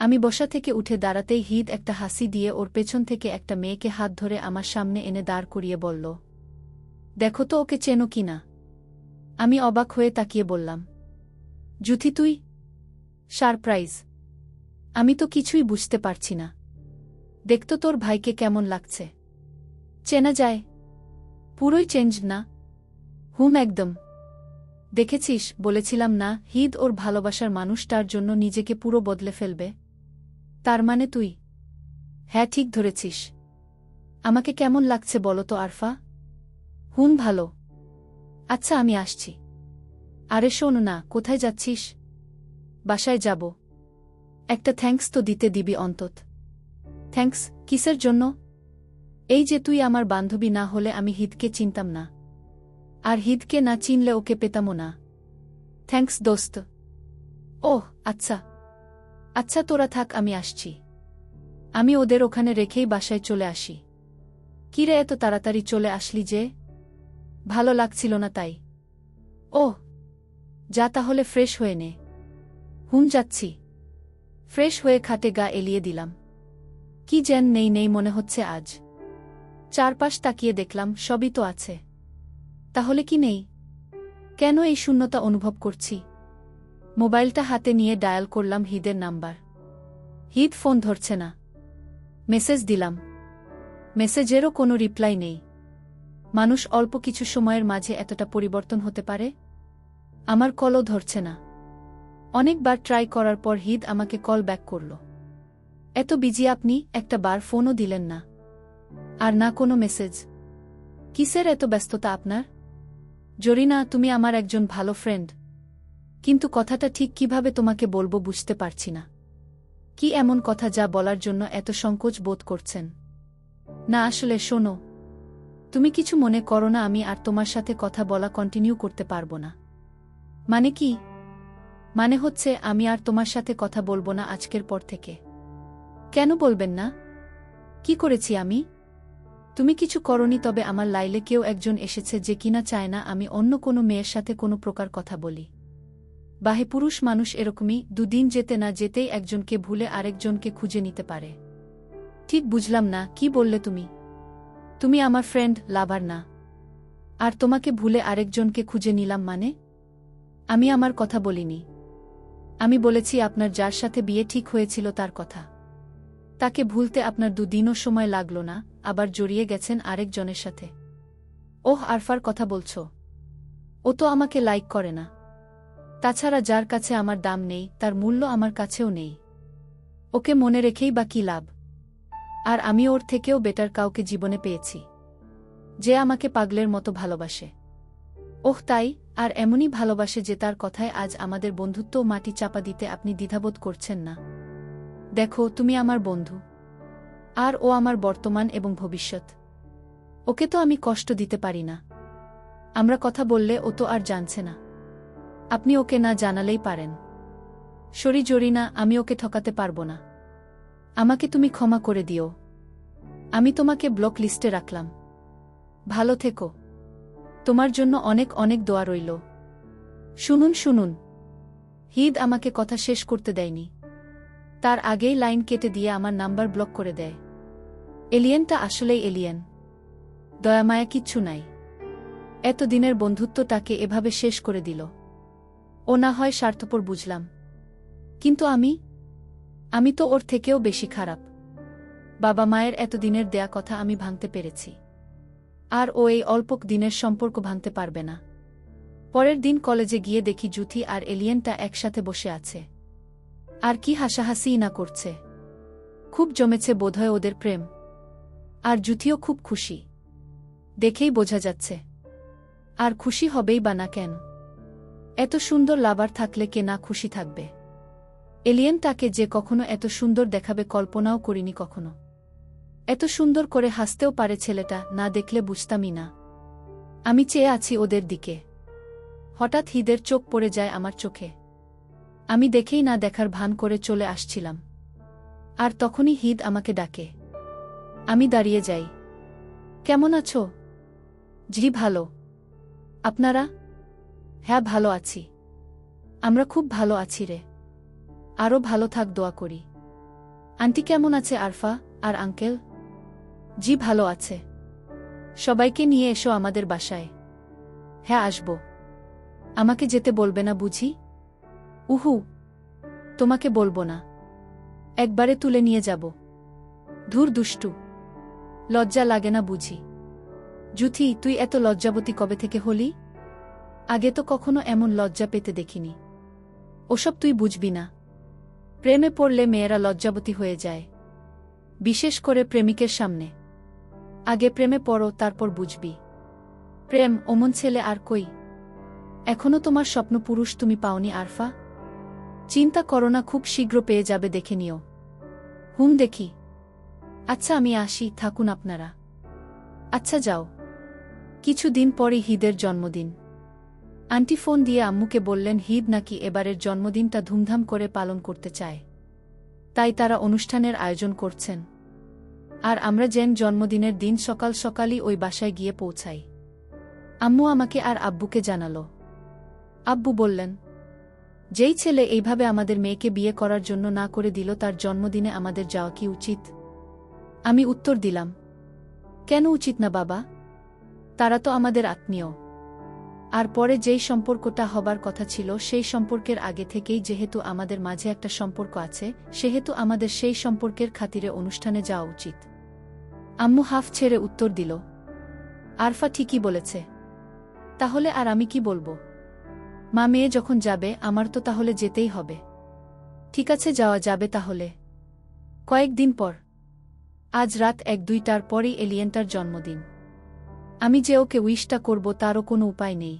আমি বসা থেকে উঠে দাঁড়াতেই হিদ একটা হাসি দিয়ে ওর পেছন থেকে একটা মেয়েকে হাত ধরে আমার সামনে এনে দাঁড় করিয়ে বলল, দেখো তো ওকে চেনো কি না? আমি অবাক হয়ে তাকিয়ে বললাম, জুথি তুই? সারপ্রাইজ। আমি তো কিছুই বুঝতে পারছি না। দেখতো তোর ভাইকে কেমন লাগছে। চেনা যায়। পুরোই চেঞ্জ না। হুম, একদম। দেখেছিস, বলেছিলাম না, হিদ ওর ভালোবাসার মানুষটার জন্য নিজেকে পুরো বদলে ফেলবে। তার মানে তুই। হ্যাঁ ঠিক ধরেছিস। আমাকে কেমন লাগছে বলো তো, আরফা? হুন, ভালো। আচ্ছা আমি আসছি। আরে, শোন না, কোথায় যাচ্ছিস? বাসায় যাব। একটা থ্যাঙ্কস তো দিতে দিবি অন্তত। থ্যাঙ্কস, কিসের জন্য? এই যে তুই আমার বান্ধবী, না হলে আমি হিদকে চিনতাম না। আর হিদকে না চিনলে ওকে পেতামও না। থ্যাঙ্কস, দোস্ত। ওহ আচ্ছা। আচ্ছা তোরা থাক, আমি আসছি। আমি ওদের ওখানে রেখেই বাসায় চলে আসি। কিরে এত তাড়াতাড়ি চলে আসলি যে? ভালো লাগছিল না তাই। ওহ, যা তাহলে ফ্রেশ হয়ে নে। হুম, যাচ্ছি। ফ্রেশ হয়ে খাটে গা এলিয়ে দিলাম। কি যেন নেই নেই মনে হচ্ছে আজ। চারপাশ তাকিয়ে দেখলাম, সবই তো আছে। তাহলে কি নেই? কেন এই শূন্যতা অনুভব করছি? মোবাইলটা হাতে নিয়ে ডায়াল করলাম হিদের নাম্বার। হিদ ফোন ধরছে না। মেসেজ দিলাম। মেসেজেরও কোনো রিপ্লাই নেই। মানুষ অল্প কিছু সময়ের মাঝে এতটা পরিবর্তন হতে পারে? আমার কলও ধরছে না। অনেকবার ট্রাই করার পর হিদ আমাকে কল ব্যাক করল। এত বিজি আপনি, একটা বার ফোনও দিলেন না। আর না কোনো মেসেজ। কিসের এত ব্যস্ততা আপনার? জরিনা, তুমি আমার একজন ভালো ফ্রেন্ড। কিন্তু কথাটা ঠিক কীভাবে তোমাকে বলব বুঝতে পারছি না। কি এমন কথা যা বলার জন্য এত সংকোচ বোধ করছেন? না, আসলে শোনো, তুমি কিছু মনে করো না, আমি আর তোমার সাথে কথা বলা কন্টিনিউ করতে পারব না। মানে কি? মানে হচ্ছে আমি আর তোমার সাথে কথা বলব না আজকের পর থেকে। কেন বলবেন না? কি করেছি আমি? তুমি কিছু করনি, তবে আমার লাইলে কেউ একজন এসেছে যে কিনা চায় না আমি অন্য কোনো মেয়ের সাথে কোনো প্রকার কথা বলি। বাহে পুরুষ মানুষ এরকমই, দুদিন যেতে না যেতেই একজনকে ভুলে আরেকজনকে খুঁজে নিতে পারে। ঠিক বুঝলাম না, কি বললে তুমি? তুমি আমার ফ্রেন্ড লাভার না। আর তোমাকে ভুলে আরেকজনকে খুঁজে নিলাম মানে? আমি আমার কথা বলিনি। আমি বলেছি আপনার যার সাথে বিয়ে ঠিক হয়েছিল তার কথা। তাকে ভুলতে আপনার দুদিনও সময় লাগল না, আবার জড়িয়ে গেছেন আরেকজনের সাথে। ওহ, আরফার কথা বলছ। ও তো আমাকে লাইক করে না। তাছাড়া যার কাছে আমার দাম নেই, তার মূল্য আমার কাছেও নেই। ওকে মনে রেখেই বা কি লাভ? আর আমি ওর থেকেও বেটার কাউকে জীবনে পেয়েছি। যে আমাকে পাগলের মতো ভালোবাসে। ওহ তাই, আর এমনই ভালোবাসে যে তার কথায় আজ আমাদের বন্ধুত্ব মাটি চাপা দিতে আপনি দ্বিধাবোধ করছেন না। দেখো, তুমি আমার বন্ধু। আর ও আমার বর্তমান এবং ভবিষ্যৎ। ওকে তো আমি কষ্ট দিতে পারি না। আমরা কথা বললে ও তো আর জানছে না। আপনি ওকে না জানালেই পারেন। সরি জরি না আমি ওকে ঠকাতে পারব না। আমাকে তুমি ক্ষমা করে দিও। আমি তোমাকে ব্লক লিস্টে রাখলাম। ভালো থেকো। তোমার জন্য অনেক অনেক দোয়া রইল। শুনুন শুনুন। হিদ আমাকে কথা শেষ করতে দেয়নি। তার আগেই লাইন কেটে দিয়ে আমার নাম্বার ব্লক করে দেয়। এলিয়েনটা আসলেই এলিয়েন। দয়ামায়া কিচ্ছু নাই। এতদিনের বন্ধুত্বটাকে এভাবে শেষ করে দিল। ও না হয় স্বার্থপর বুঝলাম। কিন্তু আমি? আমি তো ওর থেকেও বেশি খারাপ। বাবা মায়ের এতদিনের দেয়া কথা আমি ভাঙতে পেরেছি। আর ও এই অল্প দিনের সম্পর্ক ভাঙতে পারবে না। পরের দিন কলেজে গিয়ে দেখি জুথি আর এলিয়েনটা একসাথে বসে আছে। আর কি হাসাহাসিই না করছে। খুব জমেছে বোধহয় ওদের প্রেম। আর জুথিও খুব খুশি। দেখেই বোঝা যাচ্ছে। আর খুশি হবেই বা না কেন? এত সুন্দর লাভার থাকলে কে না খুশি থাকবে? এলিয়েন তাকে যে কখনো এত সুন্দর দেখাবে কল্পনাও করিনি কখনো। এত সুন্দর করে হাসতেও পারে ছেলেটা, না দেখলে বুঝতামই না। আমি চেয়ে আছি ওদের দিকে। হঠাৎ হিদের চোখ পড়ে যায় আমার চোখে। আমি দেখেই না দেখার ভান করে চলে আসছিলাম। আর তখনই হিদ আমাকে ডাকে। আমি দাঁড়িয়ে যাই। কেমন আছো? জি, ভালো। আপনারা? হ্যাঁ ভালো আছি। আমরা খুব ভালো আছি রে। আরও ভালো থাক, দোয়া করি। আন্টি কেমন আছে আরফা আর আঙ্কেল? জি, ভালো আছে। সবাইকে নিয়ে এসো আমাদের বাসায়। হ্যাঁ আসব। আমাকে যেতে বলবে না বুঝি? উহু, তোমাকে বলব না। একবারে তুলে নিয়ে যাব। ধুর, দুষ্টু। লজ্জা লাগে না বুঝি। জুথি, তুই এত লজ্জাবতী কবে থেকে হলি? আগে তো কখনো এমন লজ্জা পেতে দেখিনি। ওসব তুই বুঝবি না। প্রেমে পড়লে মেয়েরা লজ্জাবতী হয়ে যায়। বিশেষ করে প্রেমিকের সামনে। আগে প্রেমে পড়ো, তারপর বুঝবি। প্রেম অমন ছেলে আর কই? এখনও তোমার স্বপ্ন পুরুষ তুমি পাওনি, আরফা? চিন্তা করো না, খুব শীঘ্র পেয়ে যাবে দেখে নিও। হুম, দেখি। আচ্ছা আমি আসি, থাকুন আপনারা। আচ্ছা যাও। কিছুদিন পরই হিদের জন্মদিন। আন্টি ফোন দিয়ে আম্মুকে বললেন, হিদ নাকি এবারের জন্মদিনটা ধুমধাম করে পালন করতে চায়। তাই তারা অনুষ্ঠানের আয়োজন করছেন। আর আমরা যেন জন্মদিনের দিন সকাল সকালই ওই বাসায় গিয়ে পৌঁছাই। আম্মু আমাকে আর আব্বুকে জানালো। আব্বু বললেন, যেই ছেলে এইভাবে আমাদের মেয়েকে বিয়ে করার জন্য না করে দিল, তার জন্মদিনে আমাদের যাওয়া কি উচিত? আমি উত্তর দিলাম, কেন উচিত না বাবা? তারা তো আমাদের আত্মীয়। আর পরে যেই সম্পর্কটা হবার কথা ছিল, সেই সম্পর্কের আগে থেকেই যেহেতু আমাদের মাঝে একটা সম্পর্ক আছে, সেহেতু আমাদের সেই সম্পর্কের খাতিরে অনুষ্ঠানে যাওয়া উচিত। আম্মু হাফ ছেড়ে উত্তর দিল, আরফা ঠিকই বলেছে। তাহলে আর আমি কি বলব? মা মেয়ে যখন যাবে, আমার তো তাহলে যেতেই হবে। ঠিক আছে, যাওয়া যাবে তাহলে। কয়েকদিন পর। আজ রাত এক দুইটার পরেই এলিয়েনটার জন্মদিন। আমি যে ওকে উইশটা করব তারও কোনো উপায় নেই।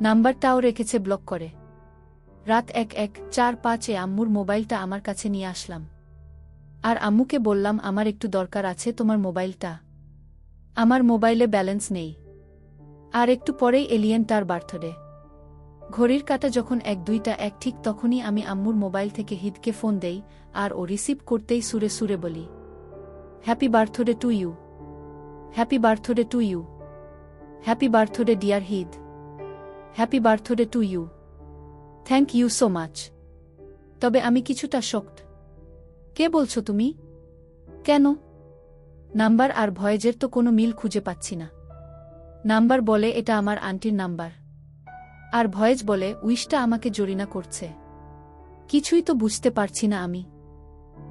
নাম্বারটাও রেখেছে ব্লক করে। রাত এক এক, চার পাঁচে আম্মুর মোবাইলটা আমার কাছে নিয়ে আসলাম। আর আম্মুকে বললাম, আমার একটু দরকার আছে, তোমার মোবাইলটা। আমার মোবাইলে ব্যালেন্স নেই। আর একটু পরেই এলিয়েন তার বার্থডে। ঘড়ির কাটা যখন এক, দুইটা, এক, ঠিক তখনই আমি আম্মুর মোবাইল থেকে হিদকে ফোন দেই, আর ও রিসিভ করতেই সুরে সুরে বলি, happy birthday to you. Happy birthday to you happy birthday dear Hid happy birthday to you thank you so much তবে আমি কিছুটা শক্ট কে বলছো তুমি? কেন? নাম্বার আর ভয়েজের তো কোনো মিল খুঁজে পাচ্ছি না। নাম্বার বলে এটা আমার আন্টির নাম্বার। আর ভয়েজ বলে উইশটা আমাকে জরিনা করছে। কিছুই তো বুঝতে পারছি না আমি।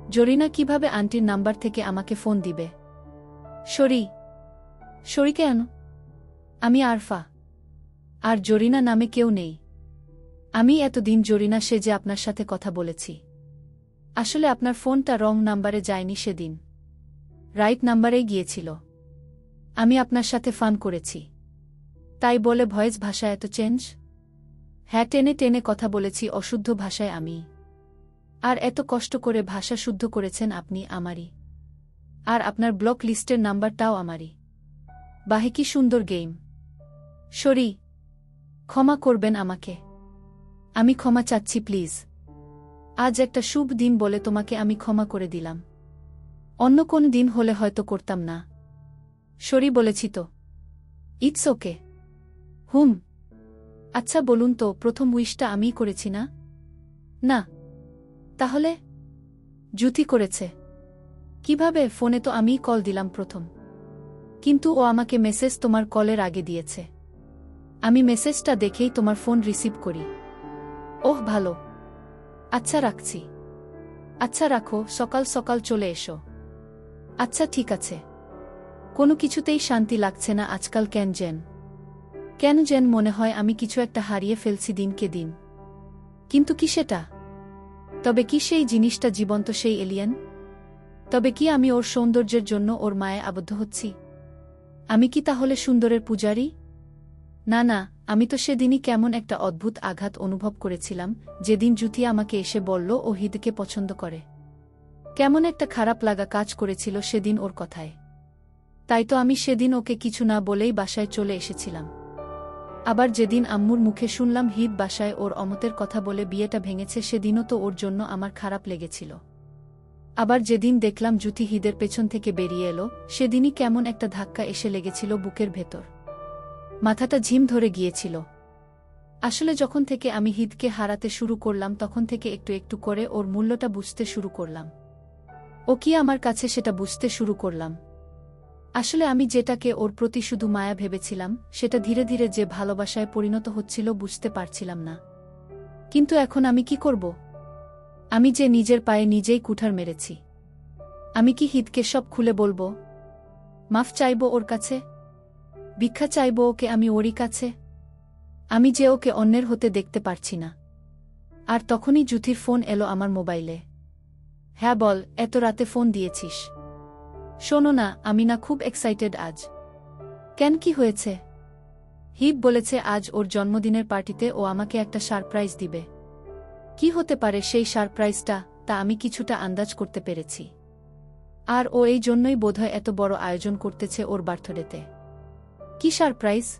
জরিনা কীভাবে আন্টির নাম্বার থেকে আমাকে ফোন দিবে? সরি সরি কেন আমি আরফা। আর জরিনা নামে কেউ নেই। আমি এতদিন জরিনা সেজে আপনার সাথে কথা বলেছি। আসলে আপনার ফোনটা রং নাম্বারে যায়নি সেদিন। রাইট নাম্বারেই গিয়েছিল। আমি আপনার সাথে ফান করেছি। তাই বলে ভয়েস ভাষা এত চেঞ্জ? হ্যাঁ টেনে টেনে কথা বলেছি অশুদ্ধ ভাষায় আমি। আর এত কষ্ট করে ভাষা শুদ্ধ করেছেন আপনি আমারই। আর আপনার ব্লক লিস্টের নাম্বারটাও আমারই। বাহে কি সুন্দর গেম সরি, ক্ষমা করবেন আমাকে। আমি ক্ষমা চাচ্ছি প্লিজ আজ একটা শুভ দিন বলে তোমাকে আমি ক্ষমা করে দিলাম। অন্য কোন দিন হলে হয়তো করতাম না। সরি বলেছি তো। It's okay hmm. আচ্ছা বলুন তো, প্রথম উইশটা আমিই করেছি না? না। তাহলে? জুতি করেছে। কীভাবে? ফোনে তো আমিই কল দিলাম প্রথম। কিন্তু ও আমাকে মেসেজ তোমার কলের আগে দিয়েছে। আমি মেসেজটা দেখেই তোমার ফোন রিসিভ করি। ওহ, ভালো। আচ্ছা রাখছি। আচ্ছা রাখো, সকাল সকাল চলে এসো। আচ্ছা ঠিক আছে। কোনো কিছুতেই শান্তি লাগছে না আজকাল কেন যেন। কেন যেন মনে হয় আমি কিছু একটা হারিয়ে ফেলছি দিনকে দিন। কিন্তু কি সেটা? তবে কি সেই জিনিসটা জীবন্ত সেই এলিয়েন? তবে কি আমি ওর সৌন্দর্যের জন্য ওর মায়ে আবদ্ধ হচ্ছি? আমি কি তাহলে সুন্দরের পূজারী? না না, আমি তো সেদিনই কেমন একটা অদ্ভুত আঘাত অনুভব করেছিলাম, যেদিন জুতি আমাকে এসে বলল ও হিদকে পছন্দ করে। কেমন একটা খারাপ লাগা কাজ করেছিল সেদিন ওর কথায়। তাই তো আমি সেদিন ওকে কিছু না বলেই বাসায় চলে এসেছিলাম। আবার যেদিন আম্মুর মুখে শুনলাম হিদ বাসায় ওর অমতের কথা বলে বিয়েটা ভেঙেছে সেদিনও তো ওর জন্য আমার খারাপ লেগেছিল। আবার যেদিন দেখলাম জুতি হিদের পেছন থেকে বেরিয়ে এলো, সেদিনই কেমন একটা ধাক্কা এসে লেগেছিল বুকের ভেতর। মাথাটা ঝিম ধরে গিয়েছিল। আসলে যখন থেকে আমি হিদকে হারাতে শুরু করলাম, তখন থেকে একটু একটু করে ওর মূল্যটা বুঝতে শুরু করলাম। ও কি আমার কাছে সেটা বুঝতে শুরু করলাম? আসলে আমি যেটাকে ওর প্রতি শুধু মায়া ভেবেছিলাম, সেটা ধীরে ধীরে যে ভালোবাসায় পরিণত হচ্ছিল বুঝতে পারছিলাম না। কিন্তু এখন আমি কি করব? আমি যে নিজের পায়ে নিজেই কুঠার মেরেছি। আমি কি হিদকে সব খুলে বলব? মাফ চাইব ওর কাছে? ভিক্ষা চাইব ওকে আমি ওরই কাছে? আমি যে ওকে অন্যের হতে দেখতে পারছি না। আর তখনই জুথির ফোন এলো আমার মোবাইলে। হ্যাঁ বল, এত রাতে ফোন দিয়েছিস। শোনো না, আমি না খুব এক্সাইটেড আজ। কেন কি হয়েছে? হিপ বলেছে আজ ওর জন্মদিনের পার্টিতে ও আমাকে একটা সারপ্রাইজ দিবে। কি হতে পারে সেই সারপ্রাইজটা, তা আমি কিছুটা আন্দাজ করতে পেরেছি। আর ও এই জন্যই বোধহয় এত বড় আয়োজন করতেছে ওর বার্থডেতে। কি সারপ্রাইজ?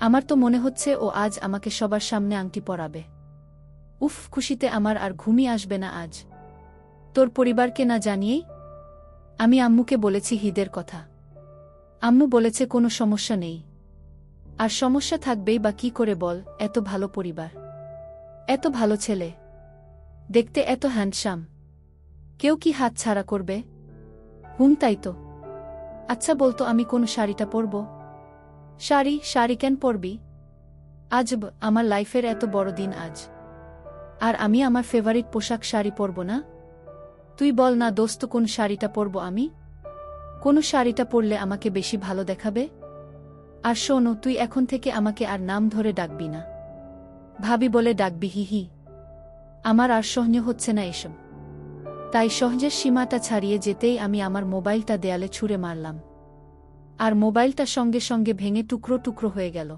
আমার তো মনে হচ্ছে ও আজ আমাকে সবার সামনে আংটি পরাবে। উফ, খুশিতে আমার আর ঘুমই আসবে না আজ। তোর পরিবারকে না জানিয়েই? আমি আম্মুকে বলেছি হিদের কথা। আম্মু বলেছে কোনো সমস্যা নেই। আর সমস্যা থাকবেই বা কি করে বল, এত ভালো পরিবার। এত ভালো ছেলে। দেখতে এত হ্যান্ডসাম কেউ কি হাত ছাড়া করবে? হুম, তাই তো। আচ্ছা বলতো, আমি কোন শাড়িটা পরব? শাড়ি শাড়ি কেন পরবি? আজ আমার লাইফের এত বড় দিন আজ। আর আমি আমার ফেভারিট পোশাক শাড়ি পরব না? তুই বল না, দোস্ত, কোন শাড়িটা পরব আমি? কোন শাড়িটা পরলে আমাকে বেশি ভালো দেখাবে? আর শোনো, তুই এখন থেকে আমাকে আর নাম ধরে ডাকবি না। ভাবি বলে ডাকবি, হি হি। আমার আর সহ্য হচ্ছে না এসব। তাই সহজের সীমাটা ছাড়িয়ে যেতেই আমি আমার মোবাইলটা দেয়ালে ছুঁড়ে মারলাম। আর মোবাইলটা সঙ্গে সঙ্গে ভেঙে টুকরো টুকরো হয়ে গেল।